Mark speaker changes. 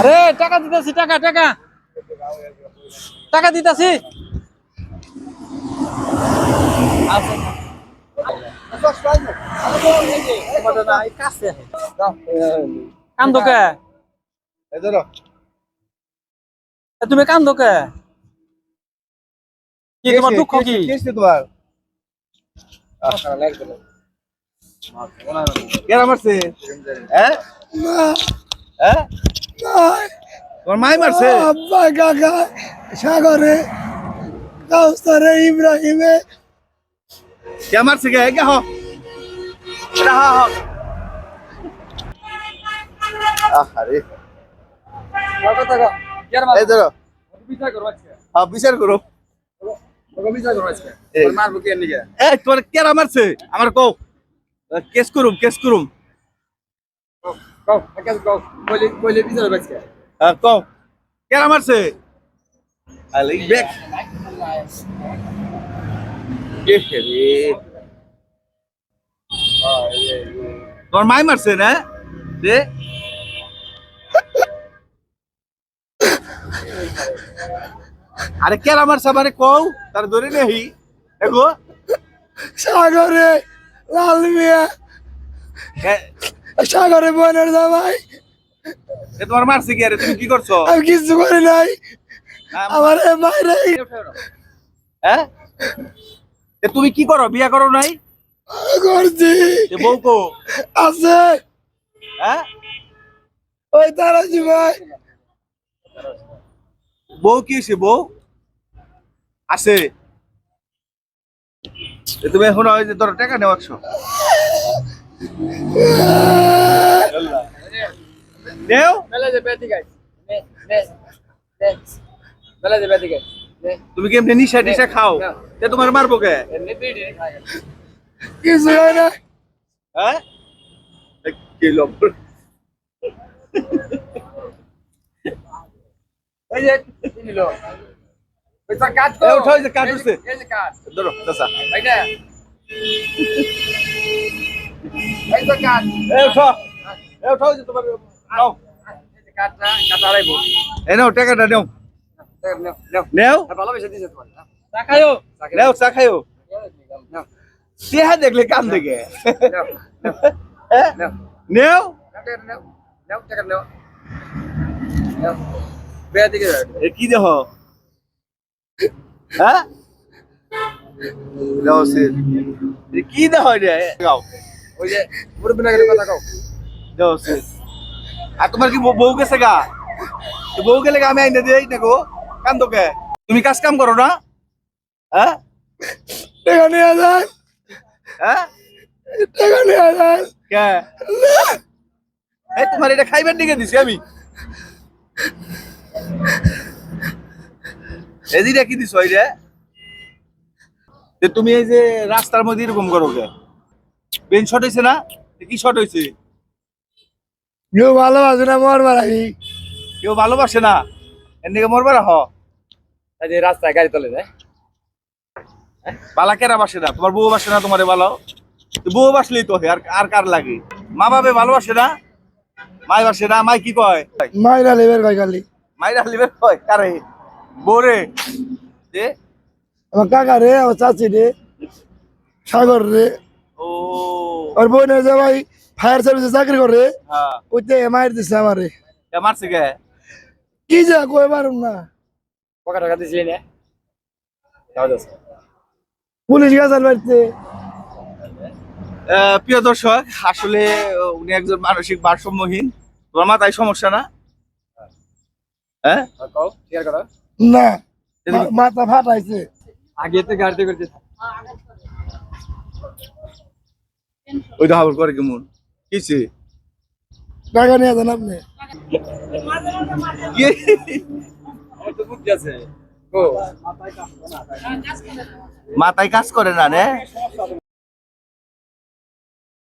Speaker 1: আরে, টাকা দিতেছি, টাকা টাকা। টাকা দিতেছি। তুমি কান্দো কে কি তোমার দুঃখ কি?
Speaker 2: তোমার কেরা মারছে? হ্যাঁ? হ্যাঁ? তোমার মাই মারছে?
Speaker 3: আব্বা কাকা সাগরে কাউসারে ইব্রাহিমে।
Speaker 2: কে মারছে কে? কে হ? এই ধরো। হ্যাঁ বিচার করো। তোর কেরা মারছে? আমার কও। কেস করুম কেস করুম। কও কেরা মারছে? ব্যাক তোর মাই মারছে না? আরে মারছে আমারে কও? তার ধরে নেই এগো।
Speaker 3: সাগরে লাল মিয়া।
Speaker 2: এ-
Speaker 3: সাগরে বোনের জামাই।
Speaker 2: এ তোমার মারছে কি আরে? তুমি কি করছ?
Speaker 3: আমি কিছু করি নাই। আমার
Speaker 2: হ্যাঁ? এ তুমি কি করো? বিয়া করো নাই?
Speaker 3: করছি।
Speaker 2: এ বউ কো?
Speaker 3: আছে।
Speaker 2: হ্যাঁ?
Speaker 3: ওই তারাজি ভাই।
Speaker 2: বউ কি হয়েছে বউ? আছে। তুমি এখন ওই যে ধরো টাকা নেও। একশো তুমি কি এমনি নিশা টিশা খাও? তে তোমার মারবো কে?
Speaker 3: কিছু হয় না।
Speaker 2: হ্যাঁ? এ কি লোক এ উঠাও এই যে উঠছে ধরো চাচা এ উঠো এ উঠাও এই যে তোমার নাও এ নাও টাকাটা নেও নেও
Speaker 1: টাকায়ও
Speaker 2: নেও চা খাইও চেহারা দেখলে কান দেখে হ্যাঁ? নেও এ কি দেহ হ্যাঁ? সে। এ কি রে? গাও দেও সে। আর তোমার কি বউ- গেছে গা? বউ গেলে আমি আইনে দিই না গো। কান তোকে তুমি কাজ কাম করো না? হ্যাঁ?
Speaker 3: টাকা নিয়ে যান
Speaker 2: হ্যাঁ?
Speaker 3: টাকা নিয়ে যান
Speaker 2: কে? এই তোমার এটা খাইবার দিকে দিছি আমি। এদিকে কি দিছ যে তুমি এই যে রাস্তার মধ্যে এরকম করো কে? হয়েছে না? কি শট হয়েছে
Speaker 3: কেউ ভালোবাসে না মর মারাই
Speaker 2: কেউ ভালোবাসে না? এর দিকে মরবার হ
Speaker 1: রাস্তায় গাড়ি তোলে যায়।
Speaker 2: বালা কেরা বাসে না? তোমার বউ বাসে না তোমারে ভালো বউ বাসলেই তো হয়, আর আর কার লাগে? মা বাবে ভালোবাসে না? মাই বাসে না? মাই কি কয়?
Speaker 3: মাইরা লেবের ভাই খালি।
Speaker 2: মাইরা লিবে কয়? কারে? বোরে। দে।
Speaker 3: আমার কাকা রে আমার চাচি রে সাগর রে।
Speaker 2: ও।
Speaker 3: আর বোনের জামাই ফায়ার সার্ভিসে চাকরি করে
Speaker 2: হ্যাঁ।
Speaker 3: ওইতে মায়ের দিছে আমারে।
Speaker 2: কে মারছে কে?
Speaker 3: কি যা কই পারুম না।
Speaker 1: পকা টাকা দিছিলি না
Speaker 3: পুলিশ গেছাল বাড়িতে।
Speaker 2: আহ, প্রিয় দর্শক আসলে উনি একজন মানসিক ভারসাম্যহীন। তোমার মাথায় সমস্যা না? হ্যাঁ।
Speaker 3: না মা- মাথা ফাটাইছে।
Speaker 1: আগে তো গাড়িতে করতে
Speaker 2: ওইটা খবর করে। কেমন? কিছে
Speaker 3: টাকা নিয়ে যান আপনি।
Speaker 1: তো ও।
Speaker 2: মাথায় কাজ করে না রে